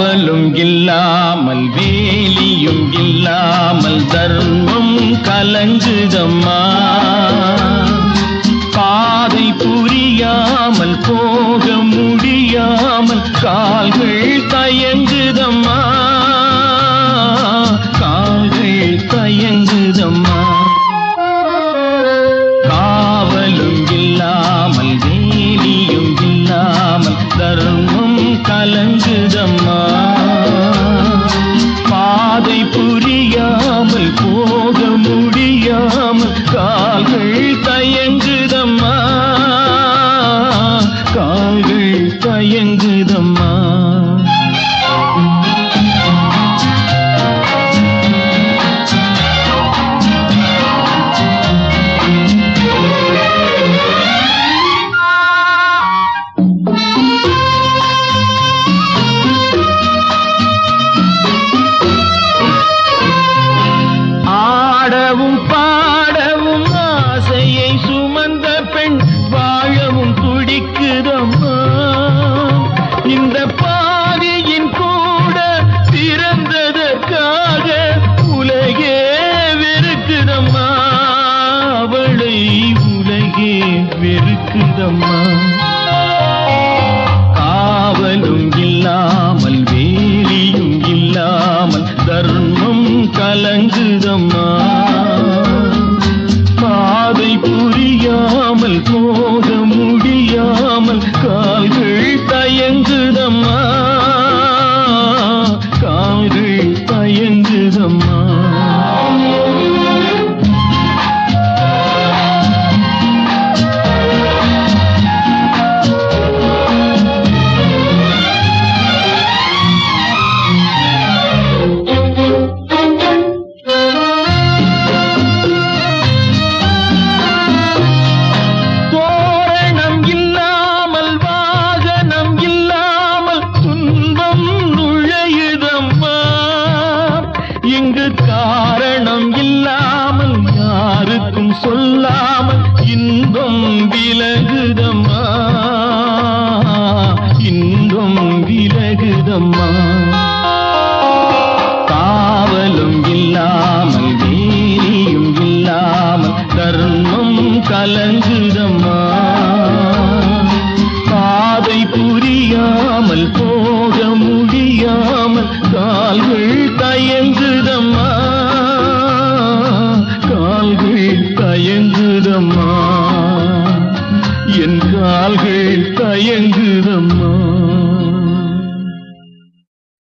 காவலும் இல்லாமல் வேலியும் இல்லாமல் தர்மம் கலங்குதம்மா. தயங்குதம்மா வெறுக்குதம்மா காவலும் இல்லாமல் வேலியும் இல்லாமல் தர்மம் கலங்குதம்மா. விலகுதம்மா காவலும் இல்லாமல் வீரியும் இல்லாமல் தர்மம் கலங்குதம்மா பாதை புரியாமல் போக முடியாமல் கால்கள் தயங்குதம்மா. கால்கள் தயங்குதம்மா. என் கால்கள் தயங்குதம்மா.